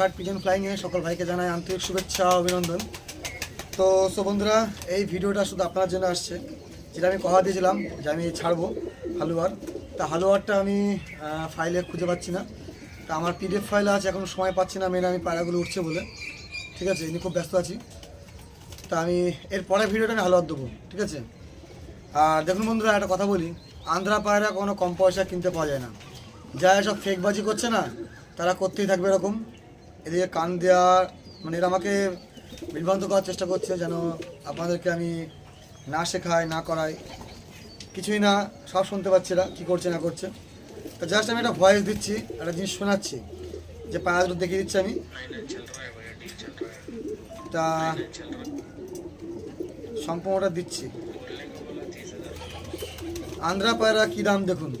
Ranaghat pigeon ফ্লাইংয়ে সকল ভাইকে জানাই আন্তরিক শুভেচ্ছা, অভিনন্দন। তো, সো বন্ধুরা, এই ভিডিওটা শুধু আপনার জন্য আসছে। যেটা আমি কথা দিয়েছিলাম, যে আমি ছাড়বো হালুয়ার। তা হালুয়ারটা আমি ফাইলে খুঁজে পাচ্ছি না। তা আমার পিডিএফ ফাইল আছে, এখন সময় পাচ্ছি না মেন আমি পায়রাগুলো উঠছে বলে। ঠিক আছে এমনি খুব ব্যস্ত আছি। তা আমি এর পরের ভিডিওটা আমি হালুয়ার দেবো, ঠিক আছে? আর দেখুন বন্ধুরা, একটা কথা বলি, আন্ধ্রা পায়রা কোনো কম পয়সা কিনতে পাওয়া যায় না। যারা সব ফেকবাজি করছে না, তারা করতেই থাকবে এরকম। এদিকে কান দেওয়া মানে এরা আমাকে বিভ্রান্ত করার চেষ্টা করছে যেন আপনাদেরকে আমি না শেখাই, না করাই। কিছুই না, সব শুনতে পাচ্ছি এরা, কী করছে, না করছে। তো জাস্ট আমি একটা ভয়েস দিচ্ছি, একটা জিনিস শোনাচ্ছি, যে দুটো দেখিয়ে দিচ্ছি আমি। তা সম্পূর্ণটা দিচ্ছি। আন্ধ্রা পায়রা কী দাম দেখুন?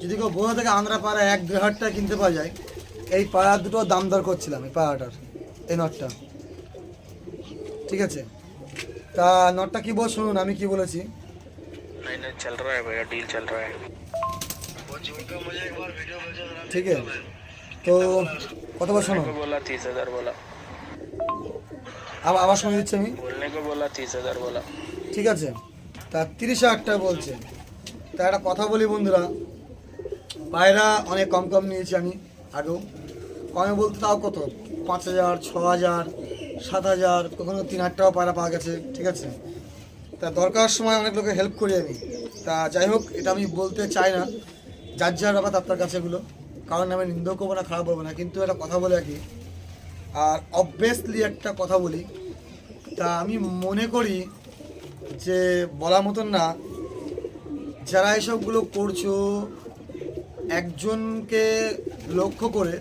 যদি কেউ বোঝা থেকে আন্ধ্রা পায়রা এক দেড় হাজার টাকা কিনতে পাওয়া যায় এই পাড়া দুটো দাম দর করছিলাম এই পাড়াটার এই নটটা। ঠিক আছে? তা নটটা কি বল শুনুন আমি কি বলেছি? ঠিক আছে। তো কত বছর শোনো তিরিশ হাজার বলা। আবার আবার শুনে দিচ্ছি আমি? হাজার বলা। ঠিক আছে। তা তিরিশ হাজার টাকা বলছে। তা একটা কথা বলি বন্ধুরা। পায়রা অনেক কম কম নিয়েছি আমি। আগেও কমে বলতে তাও কত? পাঁচ হাজার ছ হাজার, সাত হাজার, কখনো তিন হাজার টাকা পায়রা পাওয়া গেছে, ঠিক আছে? তা দরকার সময় অনেক লোকে হেল্প করি আমি। তা যাই হোক, এটা আমি বলতে চাই না। যার যার ব্যাপার আপনার কাছে এগুলো। কারণ আমি নিন্দ করব না, খারাপ বলব না। কিন্তু একটা কথা বলে রাখি। আর অবভিয়াসলি একটা কথা বলি। তা আমি মনে করি যে বলার মতন না, যারা এসবগুলো করছ, একজনকে লক্ষ্য করে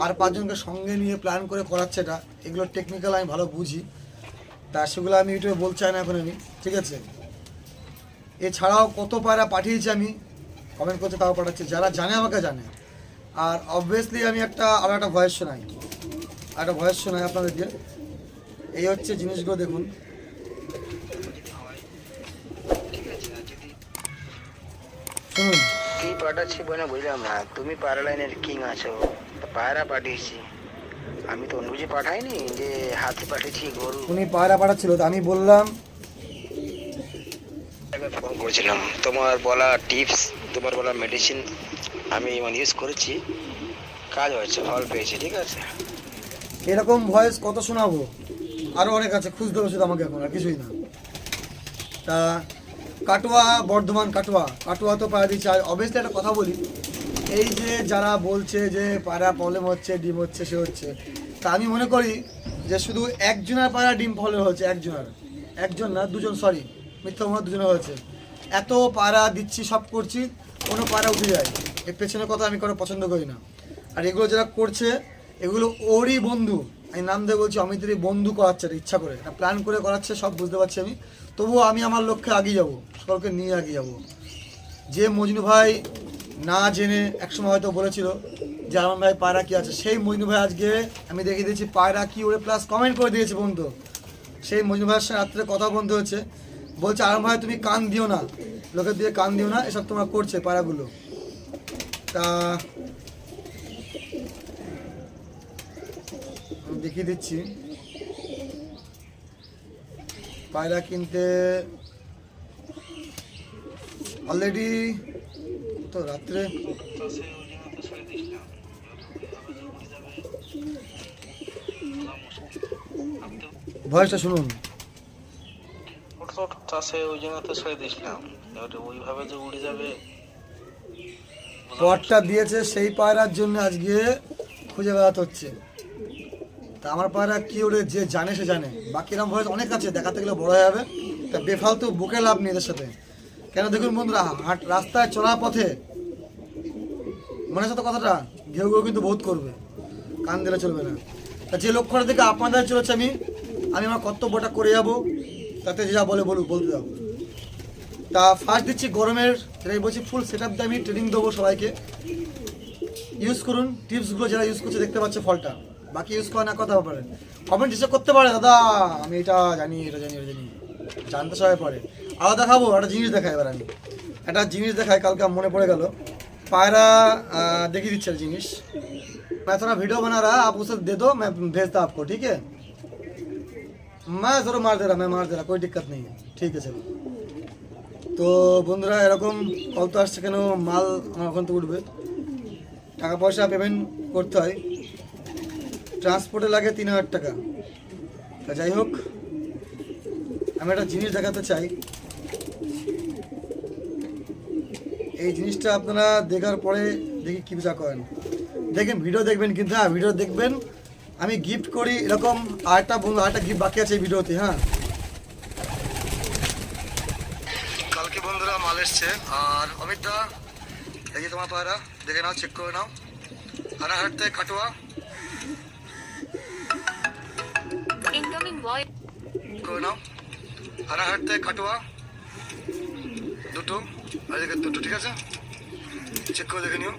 আর পাঁচজনকে সঙ্গে নিয়ে প্ল্যান করে করাচ্ছে এটা। এগুলো টেকনিক্যাল আমি ভালো বুঝি। তা সেগুলো আমি ইউটিউবে চাই না এখন আমি, ঠিক আছে? এছাড়াও কত পায়রা পাঠিয়েছি আমি কমেন্ট করতে তাও পাঠাচ্ছি। যারা জানে আমাকে জানে। আর অবভিয়াসলি আমি একটা আরও একটা ভয়েস শোনাই। একটা ভয়েস শোনাই আপনাদেরকে এই হচ্ছে জিনিসগুলো দেখুন। শুনুন। পাঠাচ্ছি বলে বুঝলাম না। তুমি পায়রা লাইনের কিং আছো পায়রা পাঠিয়েছি। আমি তো অন্য কিছু পাঠাইনি যে হাতি পাঠিয়েছি গরু। উনি পায়রা পাঠাচ্ছিল তো আমি বললাম। ফোন করেছিলাম তোমার বলা টিপস তোমার বলা মেডিসিন আমি মানে ইউজ করেছি। কাজ হয়েছে ফল পেয়েছি ঠিক আছে? এরকম ভয়েস কত শোনাবো? আরও অনেক আছে খুঁজতে হবে শুধু আমাকে এখন আর কিছুই না। তা কাটোয়া, বর্ধমান কাটোয়া। কাটোয়া তো পায়রা দিচ্ছে আর অবভিয়াসলি একটা কথা বলি, এই যে যারা বলছে যে পায়রা প্রবলেম হচ্ছে, ডিম হচ্ছে, সে হচ্ছে, তা আমি মনে করি যে শুধু একজনের পায়রা ডিম প্রবলেম হচ্ছে, একজনের। একজন না, দুজন সরি মিথ্যা মনে দুজনের হয়েছে। এত পাড়া দিচ্ছি, সব করছি, কোনো পায়রা উঠে যায়। এর পেছনের কথা আমি কোনো পছন্দ করি না। আর এগুলো যারা করছে, এগুলো ওরই বন্ধু। আমি নাম দিয়ে বলছি, অমিতেরই বন্ধু করাচ্ছে, ইচ্ছা করে। প্ল্যান করে করাচ্ছে, সব বুঝতে পারছি আমি। তবুও আমি আমার লক্ষ্যে এগিয়ে যাব, সকলকে নিয়ে এগিয়ে যাব। যে মজনু ভাই না জেনে একসময় হয়তো বলেছিল যে আমার ভাই পায়রা কি আছে, সেই মজনু ভাই আজকে আমি দেখিয়ে দিয়েছি পায়রা কি ওরে প্লাস কমেন্ট করে দিয়েছে বন্ধু। সেই মজনু ভাইয়ের সাথে রাত্রে কথা বন্ধ হচ্ছে বলছে, আরাম ভাই, তুমি কান দিও না। লোকের দিয়ে কান দিও না, এসব তোমরা করছে পায়রাগুলো। তা দেখিয়ে দিচ্ছি। পায়রা কিনতে অলরেডি তো রাত্রে। ভয়েসটা শুনুন। চাষে ওই ছেড়ে দিয়েছিলাম। এবারে ওইভাবে যে উড়ে যাবে পটটা দিয়েছে সেই পায়রার জন্য আজকে খুঁজে বেড়াতে হচ্ছে। তা আমার পায়রা কি ওরে যে জানে সে জানে। বাকি এরকম ভয়েস অনেক আছে, দেখাতে গেলে বড় হয়ে যাবে। তা বেফালতু বুকে লাভ নেই এদের সাথে। কেন দেখুন বন্ধুরা, হাট রাস্তায় চলার পথে মনে সাথে কথাটা? ঘেউ ঘেউ কিন্তু বহুত করবে। কান দিলে চলবে না। তা যে লক্ষ্যটা দিকে আপনাদের চলেছে আমি আমি আমার কর্তব্যটা করে যাব। তাতে যা বলে বলুক, বলতে দাও তা ফার্স্ট দিচ্ছি গরমের যেটাই বলছি ফুল সেট আপ দিয়ে আমি ট্রেনিং দেবো সবাইকে। ইউজ করুন টিপসগুলো যারা ইউজ করছে দেখতে পাচ্ছে ফলটা। বাকি ইউজ করা না কথা পারে কমেন্ট হিসেবে করতে পারে দাদা আমি এটা জানি এটা জানি এটা জানি জানতে সবাই পারে আরও দেখাবো একটা জিনিস দেখাই এবার আমি একটা জিনিস দেখাই কালকে আমার মনে পড়ে গেল পায়রা আহ, দেখিয়ে দিচ্ছে একটা জিনিস मैं थोड़ा वीडियो बना रहा आप उसे दे दो मैं भेजता आपको ठीक है मैं जरूर मार दे रहा मैं मार दे रहा कोई दिक्कत नहीं है ठीक है चलो তো বন্ধুরা এরকম কল তো আসছে কেন মাল আমার ওখান থেকে উঠবে টাকা পয়সা পেমেন্ট করতে হয় ট্রান্সপোর্টে লাগে তিন হাজার টাকা। তা যাই হোক, আমি একটা জিনিস দেখাতে চাই। এই জিনিসটা আপনারা দেখার পরে দেখি কী বিচার করেন। দেখেন ভিডিও দেখবেন কিন্তু হ্যাঁ ভিডিও দেখবেন। আমি গিফট করি এরকম আরেকটা বন্ধু, আরেকটা গিফট বাকি আছে এই ভিডিওতে হ্যাঁ। কালকে বন্ধুরা মাল এসছে। আর অমিত দা এই যে তোমার পায়রা, দেখে নাও চেক করে নাও। হারাহাট থেকে কাটোয়া। করে নাও হারাহাট থেকে কাটোয়া দুটো আর এদিকে দুটো ঠিক আছে? চেক করে দেখে নিও।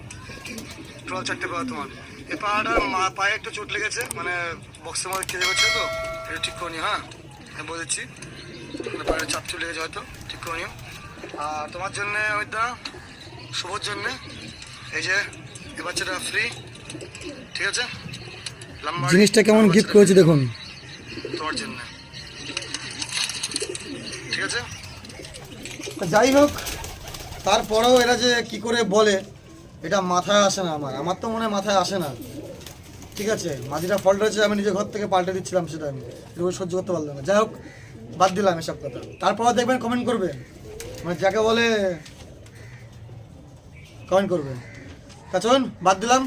টোটাল চারটে পাওয়া তোমার। এই পাড়াটার মা পায়ে একটু চোট লেগেছে মানে বক্সের মধ্যে কেঁদে করছে তো এটা ঠিক করে নিও হ্যাঁ? আমি বলে দিচ্ছি। মানে পায়ে চাপ চলে গেছে হয়তো ঠিক করে নিও। আর তোমার জন্য ওইটা শুভর জন্য এই যে এ বাচ্চাটা ফ্রি ঠিক আছে? জিনিসটা কেমন গিফট করেছি দেখুন। তোমার জন্য। ঠিক আছে? যাই হোক, তারপরেও এরা যে কি করে বলে, এটা মাথায় আসে না আমার। আমার তো মনে হয় মাথায় আসে না। ঠিক আছে মাটিটা ফল্ট হয়েছে আমি নিজের ঘর থেকে পাল্টে দিচ্ছিলাম সেটা আমি। এগুলো সহ্য করতে পারলাম না। যাই হোক, বাদ দিলাম এসব কথা। তারপর দেখবেন কমেন্ট করবেন মানে যাকে বলে কমেন্ট করবেন চলুন, বাদ দিলাম।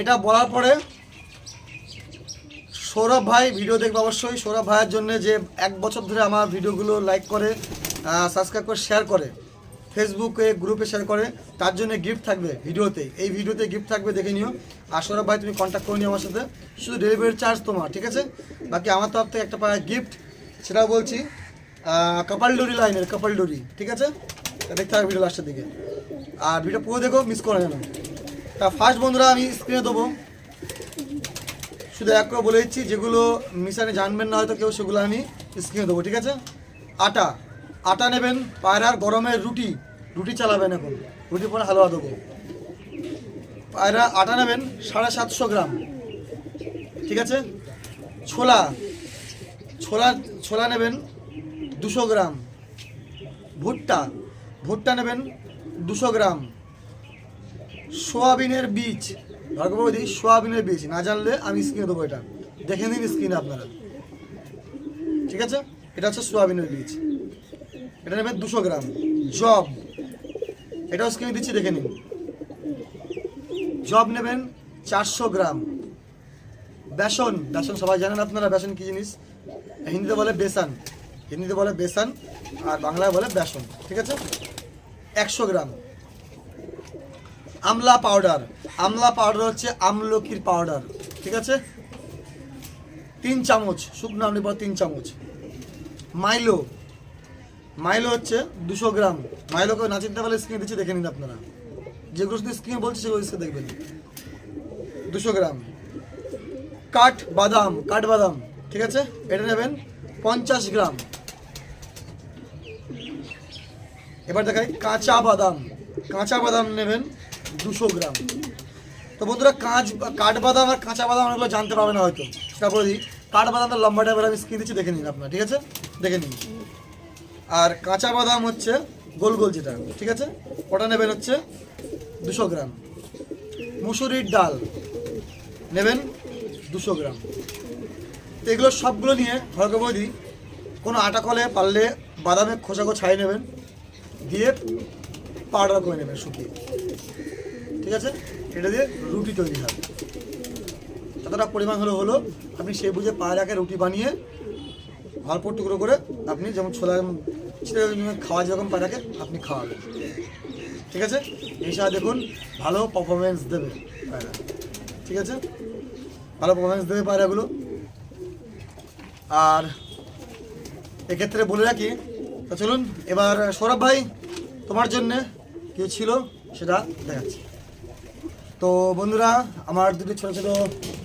এটা বলার পরে সৌরভ ভাই, ভিডিও দেখবে অবশ্যই। সৌরভ ভাইয়ের জন্য যে এক বছর ধরে আমার ভিডিওগুলো লাইক করে সাবস্ক্রাইব করে শেয়ার করে ফেসবুকে গ্রুপে শেয়ার করে, তার জন্য গিফট থাকবে ভিডিওতে। এই ভিডিওতে গিফট থাকবে, দেখে নিও। আর সৌরভ ভাই, তুমি কন্ট্যাক্ট করে নিও আমার সাথে। শুধু ডেলিভারি চার্জ তোমার, ঠিক আছে? বাকি আমার তরফ থেকে একটা পাওয়া গিফট সেটা বলছি। কপাল ডোরি লাইনের কপাল ডোরি ঠিক আছে? দেখতে হবে ভিডিও লাস্টের দিকে। আর ভিডিও পুরো দেখো মিস করে যেন তা ফার্স্ট বন্ধুরা, আমি স্ক্রিনে দেবো। শুধু এক করে বলে দিচ্ছি, যেগুলো মিশানে জানবেন না, হয়তো কেউ সেগুলো আমি স্ক্রিনে দেবো, ঠিক আছে? আটা আটা নেবেন পায়রার গরমের রুটি রুটি চালাবেন এখন রুটি পরে হালুয়া দেবো। পায়রা, আটা নেবেন, সাড়ে সাতশো গ্রাম, ঠিক আছে? ছোলা ছোলা ছোলা নেবেন দুশো গ্রাম, ভুট্টা ভুট্টা নেবেন দুশো গ্রাম, সোয়াবিনের বীজ ভাগ্যবতী সোয়াবিনের বীজ, না জানলে আমি স্ক্রিনে দেবো এটা। দেখে নিন স্ক্রিনে আপনারা। ঠিক আছে? এটা হচ্ছে সোয়াবিনের বীজ। এটা নেবেন দুশো গ্রাম। জব। এটাও স্ক্রিনে দিচ্ছি, দেখে নিন। জব নেবেন চারশো গ্রাম। বেসন। বেসন সবাই জানেন আপনারা বেসন কি জিনিস? হিন্দিতে বলে বেসন। হিন্দিতে বলে বেসন আর বাংলায় বলে বেসন। ঠিক আছে? একশো গ্রাম। আমলা পাউডার। আমলা পাউডার হচ্ছে আমলকির পাউডার, ঠিক আছে? তিন চামচ, শুকনো আমলি পাউডার তিন চামচ। মাইলো মাইলো হচ্ছে দুশো গ্রাম। মাইলোকে না চিনতে পারলে স্ক্রিনে দিচ্ছি, দেখে নিন আপনারা। যেগুলো শুধু স্ক্রিনে বলছি সেগুলো স্ক্রিনে দেখবেন। দুশো গ্রাম। কাঠ বাদাম কাঠ বাদাম, ঠিক আছে? এটা নেবেন পঞ্চাশ গ্রাম। এবার দেখাই কাঁচা বাদাম। কাঁচা বাদাম নেবেন দুশো গ্রাম। তো বন্ধুরা, কাঁচ, কাঠবাদাম আর কাঁচা বাদাম অনেকগুলো জানতে পারবে না হয়তো। সেটা বলে দিই। কাঠবাদামটা লম্বা টাইপের আমি স্ক্রিন দিচ্ছি, দেখে নিন আপনার, ঠিক আছে? দেখে নিন। আর কাঁচা বাদাম হচ্ছে গোল গোল যেটা, ঠিক আছে? ওটা নেবেন হচ্ছে? দুশো গ্রাম। মুসুরির ডাল নেবেন দুশো গ্রাম। তো এগুলো সবগুলো নিয়ে, ভালো করে দিই, কোনো আটা কলে পারলে বাদামের খোসাগো ছাই নেবেন, দিয়ে পাউডার করে নেবেন শুকিয়ে। ঠিক আছে? এটা দিয়ে রুটি তৈরি হবে যতটা পরিমাণ হলো হলো, আপনি সেই বুঝে পায়রাকে রুটি বানিয়ে অল্প টুকরো করে আপনি যেমন ছোলা খাওয়া যেরকম পায়রাকে আপনি খাওয়াবেন। ঠিক আছে? এই সাথে দেখুন, ভালো পারফরমেন্স দেবে পায়রা। ঠিক আছে? ভালো পারফরমেন্স দেবে পায়রাগুলো। আর এক্ষেত্রে বলে রাখি, তো চলুন, এবার সৌরভ ভাই, তোমার জন্যে কি ছিল সেটা দেখাচ্ছি। তো বন্ধুরা আমার দুটো ছোটো ছোটো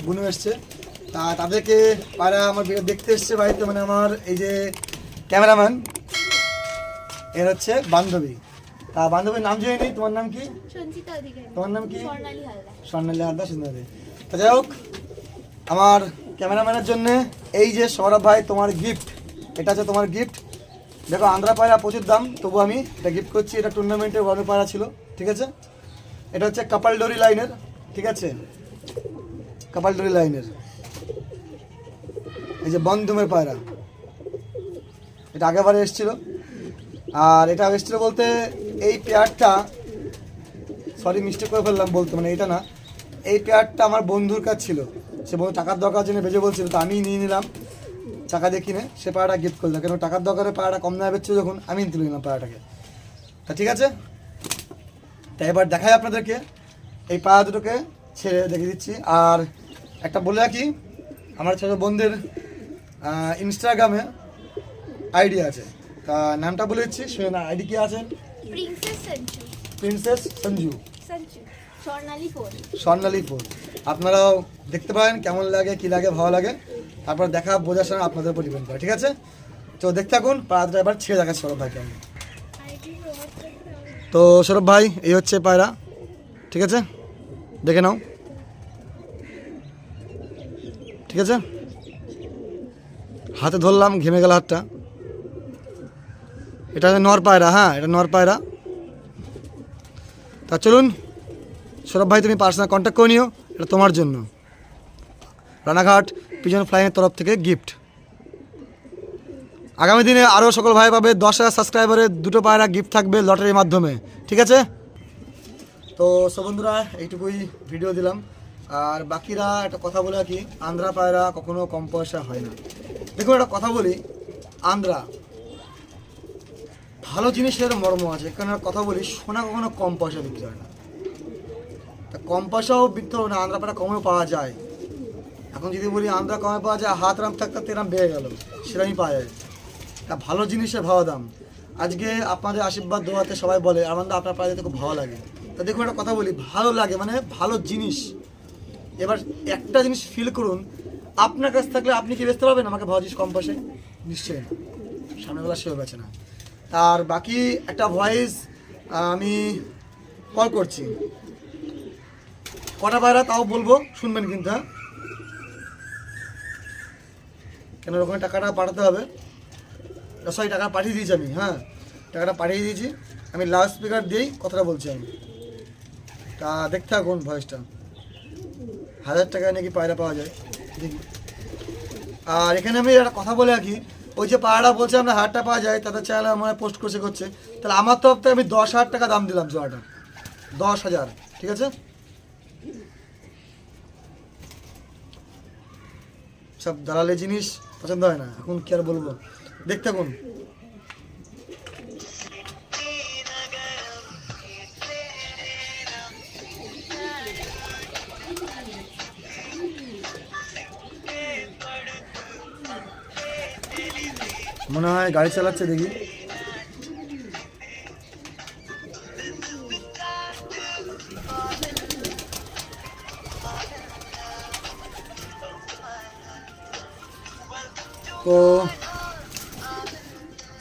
বুনু এসছে। তা তাদেরকে পায়রা আমার ভিডিও দেখতে এসছে বাড়িতে মানে আমার এই যে ক্যামেরাম্যান এর হচ্ছে বান্ধবী। তা বান্ধবীর নাম জেনে নিই তোমার নাম কি? তোমার নাম কি? স্বর্ণালী হালদার। হালদার সুন্দরী তো যাই হোক আমার ক্যামেরাম্যানের জন্য এই যে সৌরভ ভাই তোমার গিফট এটা হচ্ছে তোমার গিফট দেখো আন্ধ্রা পায়রা প্রচুর দাম তবু আমি এটা গিফট করছি এটা টুর্নামেন্টের বড় পায়রা ছিল ঠিক আছে? এটা হচ্ছে কাপালডোরি লাইনের, ঠিক আছে? কাপালডোরি লাইনের। এই যে বন্ধুমের পায়রা। এটা আগেবারে এসেছিল। আর এটা এসেছিল বলতে এই পেয়ারটা সরি মিস্টেক করে ফেললাম বলতে মানে এটা না। এই পেয়ারটা আমার বন্ধুর কাছে ছিল। সে বন্ধু টাকার দরকার জন্য বেজে বলছিল, তো আমি নিয়ে নিলাম। টাকা দিয়ে কিনে সে পাড়াটা গিফট করল কেন, টাকার দরকারে পাড়াটা কম দামে বেচছে যখন আমি তুলে নিলাম পাড়াটাকে তা ঠিক আছে? তা এবার দেখাই আপনাদেরকে। এই পাড়া দুটোকে ছেড়ে দেখে দিচ্ছি। আর একটা বলে রাখি আমার ছোটো বন্ধুর ইনস্টাগ্রামে আইডি আছে। তা নামটা বলে দিচ্ছি শুনে না আইডি কি আছে? Princess Sanju Swarnali phone. আপনারাও দেখতে পারেন কেমন লাগে কি লাগে ভালো লাগে। তারপর দেখা বোঝার সময় আপনাদের উপর ডিপেন্ড করে ঠিক আছে? তো দেখতে থাকুন পায়রাটা এবার ছেড়ে দেখাচ্ছি ভাইকে আমি। তো সৌরভ ভাই, এই হচ্ছে পায়রা। ঠিক আছে? দেখে নাও। ঠিক আছে? হাতে ধরলাম, ঘেমে গেল হাতটা। এটা নর পায়রা হ্যাঁ এটা নর পায়রা। তা চলুন, সৌরভ ভাই, তুমি পার্সোনাল কন্ট্যাক্ট করে নিও, এটা তোমার জন্য। রানাঘাট পিজন ফ্লাইংয়ের তরফ থেকে গিফট আগামী দিনে আরও সকল ভাই পাবে দশ হাজার সাবস্ক্রাইবারের দুটো পায়রা গিফট থাকবে লটারির মাধ্যমে, ঠিক আছে? তো সব বন্ধুরা, এইটুকুই ভিডিও দিলাম। আর বাকিরা একটা কথা বলে কি আন্ধ্রা পায়রা কখনো কম পয়সা হয় না। দেখুন, একটা কথা বলি, আন্ধ্রা ভালো জিনিসের মর্ম আছে একটা কথা বলি, সোনা কখনো কম পয়সা বিক্রি হয় না। তা কম পয়সাও বিক্রি হবে না, আন্ধ্রা পায়রা কমেও পাওয়া যায়। এখন যদি বলি, আন্ধ্রা কমে পাওয়া যায়, হাত রাম থাকতে এরম বেড়ে গেল সেরকমই পাওয়া যায়। তা ভালো জিনিসের ভালো দাম। আজকে আপনাদের আশীর্বাদ দোয়াতে সবাই বলে আমার তো আপনার পায়ে খুব ভালো লাগে। তা দেখুন, একটা কথা বলি, ভালো লাগে মানে ভালো জিনিস। এবার একটা জিনিস ফিল করুন, আপনার কাছে থাকলে আপনি কি বেচতে পারবেন? আমাকে ভালো জিনিস কম পয়সায়? নিশ্চয়ই। সামনেবেলা সেও বেছে না। তার বাকি একটা ভয়েস আমি কল করছি। কটা পায়রা তাও বলব? শুনবেন কিন্তু হ্যাঁ? কেন ওখানে টাকাটা পাঠাতে হবে? সরি টাকা পাঠিয়ে দিয়েছি আমি হ্যাঁ। টাকাটা পাঠিয়ে দিয়েছি। আমি লাউড স্পিকার দিয়েই কথাটা বলছি আমি। তা দেখতে থাকুন ভয়েসটা হাজার টাকায় নাকি পায়রা পাওয়া যায়, দেখি। আর এখানে আমি একটা কথা বলে রাখি, ওই যে পায়রাটা বলছে আমরা হাজারটা পাওয়া যায় তাদের চ্যানেল আমার পোস্ট করছে করছে। তাহলে আমার তরফ থেকে আমি দশ হাজার টাকা দাম দিলাম জোয়াটা দশ হাজার, ঠিক আছে? সব দালালের জিনিস পছন্দ হয় না, এখন কি আর বলব? দেখতে কোন মনে হয় গাড়ি চালাচ্ছে দেখি।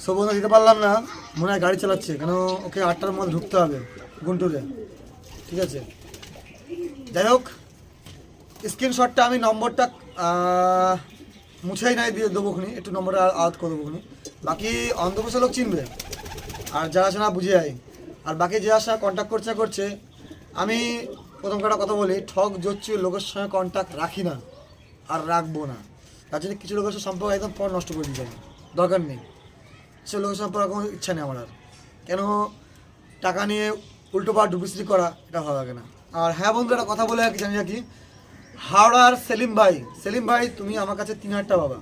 সবুজ দিতে পারলাম না। মনে হয় গাড়ি চালাচ্ছে, কেন ওকে আটটার মধ্যে ঢুকতে হবে গুন্টুরে। ঠিক আছে। যাই হোক স্ক্রিনশটটা আমি নম্বরটা মুছেই নাই, দিয়ে দেবো খুনি। একটু নম্বরটা আউট করে দেবো খুনি। বাকি অন্ধপ্রসা লোক চিনবে। আর যারা আছে না, বুঝে যায় আর বাকি যে আসা কন্ট্যাক্ট করছে করছে। আমি প্রথম কটা কথা বলি, ঠক জচ্ছি লোকের সঙ্গে কন্ট্যাক্ট রাখি না। আর রাখব না। তার জন্য কিছু লোকের সম্পর্ক একদম পর নষ্ট করে দিতে দরকার নেই। সে লোকের সম্পর্ক কোনো ইচ্ছা নেই আমার আর। কেন টাকা নিয়ে উল্টো পাল্টা ডুপ্লিসিটি করা, এটা ভালো লাগে না। আর হ্যাঁ বন্ধু, একটা কথা বলে জানি রাখি? হাওড়ার সেলিম ভাই সেলিম ভাই, তুমি আমার কাছে তিন হাজার টাকা পাবা।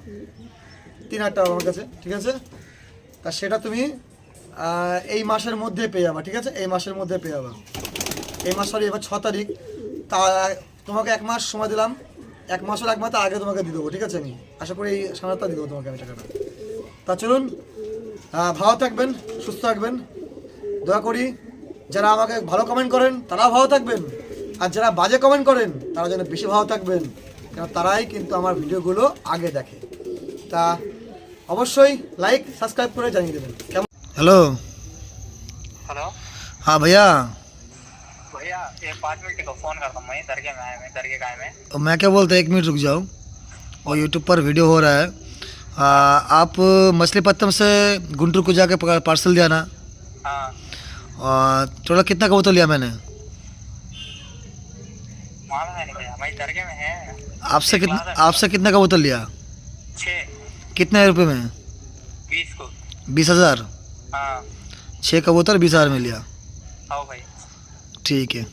তিন হাজার টাকা আমার কাছে, ঠিক আছে? তা সেটা তুমি এই মাসের মধ্যে পেয়ে যাবা, ঠিক আছে? এই মাসের মধ্যে পেয়ে যাবা। এই মাস সরি এবার ছ তারিখ। তা, তোমাকে এক মাস সময় দিলাম। এক মাসের এক মাস আগে তোমাকে দিয়ে দেবো, ঠিক আছে আমি? আশা করি এই সামনেটা দিয়ে দেবো তোমাকে আমি টাকাটা। তা চলুন ভালো থাকবেন সুস্থ থাকবেন দয়া করি যারা আমাকে ভালো কমেন্ট করেন তারাও ভালো থাকবেন আর যারা বাজে কমেন্ট করেন তারা যেন বেশি ভালো থাকবেন কেন তারাই কিন্তু আমার ভিডিওগুলো আগে দেখে তা অবশ্যই লাইক সাবস্ক্রাইব করে জানিয়ে দেবেন কেমন হ্যালো हेलो हाँ भैया भैया से पाँच मिनट को फोन करता हूँ मैं दरगाह में आया मैं दरगाह गाय में और मैं क्या बोलता एक मिनट रुक जाओ और यूट्यूब पर वीडियो हो रहा है आ, आप मछलीपत्तम से गुंटूर को जाके पार्सल दिया ना? हाँ। टोटल कितना कबूतर लिया मैंने? आपसे कितना आपसे कितना कबूतर लिया? कितने रुपए में? बीस हज़ार? हाँ। छः कबूतर बीस हज़ार में लिया। ठीक है।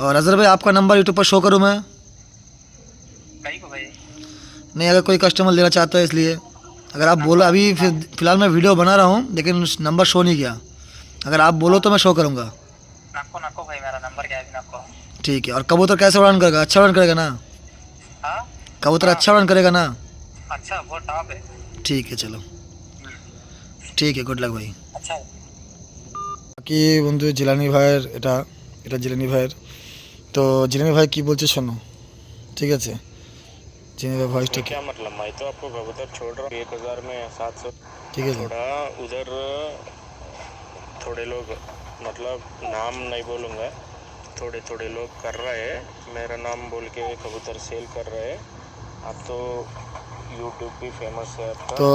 और अजहर भाई आपका नंबर यूट्यूब पर शो करूँ मैं? भाई? नहीं अगर कोई कस्टमर लेना चाहता है इसलिए अगर आप बोलो अभी फिर फिलहाल मैं वीडियो बना रहा हूँ लेकिन नंबर शो नहीं किया अगर आप बोलो तो मैं शो करूँगा नको नको भाई मेरा नंबर क्या है अभी नको ठीक है और कबूतर कैसे उड़ान करेगा अच्छा उड़ान करेगा ना हाँ कबूतर अच्छा उड़ान करेगा ना अच्छा वो टॉप है ठीक है चलो ঠিক আছে গুড লাক ভাই अच्छा বাকি বন্ধু জিলানি ভাইয়ের এটা এটা জিলানি ভাইয়ের তো জিলানি ভাই কি বলছে শোনো ঠিক আছে জিলানি ভাই ভয়েসটা কি क्या मतलब मैं तो आपको कबूतर छोड़ रहा हूँ एक हजार में सात सौ ঠিক আছে थोड़ा उधर थोड़े लोग मतलब नाम नहीं बोलूँगा थोड़े थोड़े लोग कर रहे हैं मेरा नाम बोल के कबूतर सेल कर रहे हैं अब तो यूट्यूब भी फेमस है आपका তো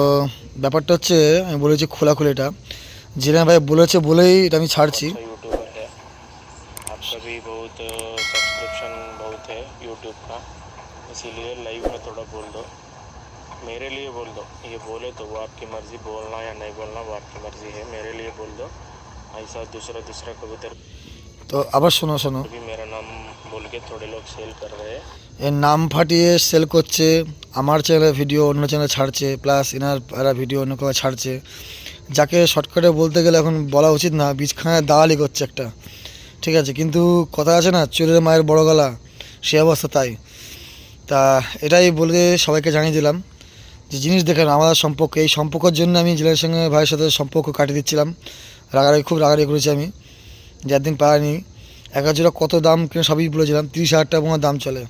ব্যাপারটা হচ্ছে আমি বলেছি খোলাখুলি এটা জিলানি ভাই বলেছে বলেই এটা আমি ছাড়ছি अच्छा यूट्यूबर है आपका भी बहुत सब्सक्रिप्शन बहुत है यूट्यूब का इसीलिए लाइव में थोड़ा बोल दो मेरे लिए बोल दो ये बोले तो वो आपकी मर्ज़ी बोलना या नहीं बोलना वो आपकी मर्ज़ी है मेरे लिए बोल दो ऐसा दूसरा दूसरा कबूतर তো আবার শোনো শোনো भी मेरा नाम बोल के थोड़े लोग सेल कर रहे हैं এর নাম ফাটিয়ে সেল করছে আমার চ্যানেলে ভিডিও অন্য চ্যানেলে ছাড়ছে প্লাস এনার এরা ভিডিও অন্য কোথাও ছাড়ছে যাকে শর্টকাটে বলতে গেলে এখন বলা উচিত না বীজখানায় দালালি করছে একটা ঠিক আছে কিন্তু কথা আছে না চোরের মায়ের বড় গলা সে অবস্থা তাই তা এটাই বলে সবাইকে জানিয়ে দিলাম যে জিনিস দেখেন আমাদের সম্পর্ক, এই সম্পর্কের জন্য আমি জেলের সঙ্গে ভাইয়ের সাথে সম্পর্ক কাটিয়ে দিচ্ছিলাম। রাগারাগি, খুব রাগারাগি করেছি আমি। যে একদিন পাইনি এক জোড়া কত দাম কিনে সবই বলেছিলাম তিরিশ হাজার টাকা দাম চলে।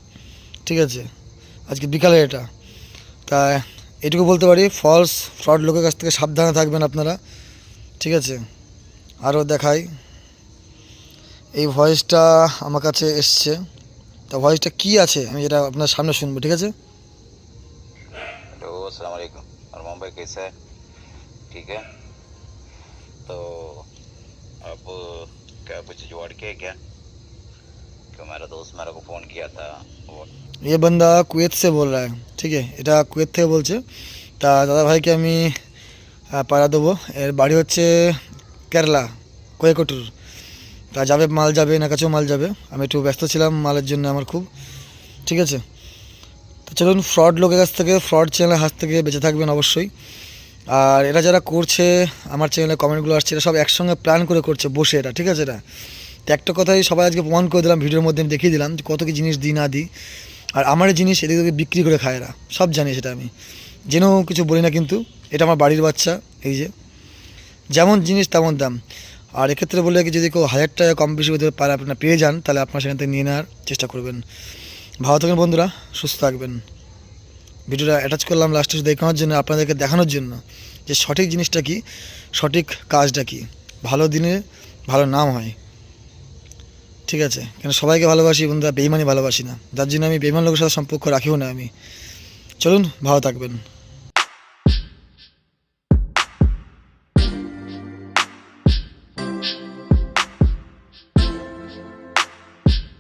ঠিক আছে, আজকে বিকালে এটা। তা এটুকু বলতে পারি ফলস ফ্রড লোকের কাছ থেকে সাবধানে থাকবেন আপনারা। ঠিক আছে, আরও দেখাই। এই ভয়েসটা আমার কাছে এসছে। তা ভয়েসটা কি আছে আমি যেটা আপনার সামনে শুনবো ঠিক আছে हेलो अस्सलाम वालेकुम अरमान भाई कैसा है ठीक है तो आप क्या कुछ जुगाड़ किया क्या क्यों मेरा दोस्त मेरे को फ़ोन किया था वो ये बंदा कुवैत से बोल रहा है ঠিক আছে এটা কুয়েত থেকে বলছে তা দাদা ভাইকে আমি আহ, পাড়া দেবো এর বাড়ি হচ্ছে কেরালা কোয়েকটুর তা যাবে, মাল যাবে, না কাছেও মাল যাবে। আমি একটু ব্যস্ত ছিলাম মালের জন্য আমার খুব। ঠিক আছে? তো চলুন ফ্রড লোকের কাছ থেকে ফ্রড চ্যানেলের হাত থেকে বেঁচে থাকবেন অবশ্যই। আর এরা যারা করছে, আমার চ্যানেলে কমেন্টগুলো আসছে এটা সব একসঙ্গে প্ল্যান করে করছে, বসে এটা ঠিক আছে এটা তো একটা কথাই সবাই আজকে প্রমাণ করে দিলাম, ভিডিওর মধ্যে আমি দেখিয়ে দিলাম যে কত কী জিনিস দিই, না দিই। আর আমার জিনিস এদিকে বিক্রি করে খায় এরা। সব জানি সেটা আমি। জেনেও কিছু বলি না কিন্তু, এটা আমার বাড়ির বাচ্চা, এই যে। যেমন জিনিস তেমন দাম। আর এক্ষেত্রে বলে কি, যদি কেউ হাজার টাকা কম বেশি পারে, আপনার পেয়ে যান, তাহলে আপনার সেখান থেকে নিয়ে নেওয়ার চেষ্টা করবেন। ভালো থাকবেন বন্ধুরা, সুস্থ থাকবেন। ভিডিওটা অ্যাটাচ করলাম লাস্টে দেখানোর জন্য, আপনাদেরকে দেখানোর জন্য যে সঠিক জিনিসটা কি, সঠিক কাজটা কি, ভালো দিনে ভালো নাম হয়। ঠিক আছে? কেন সবাইকে ভালোবাসি বন্ধুরা, বেইমানি ভালোবাসি না। যার জন্য আমি বেইমান লোকের সাথে সম্পর্ক রাখিও না আমি। চলুন, ভালো থাকবেন।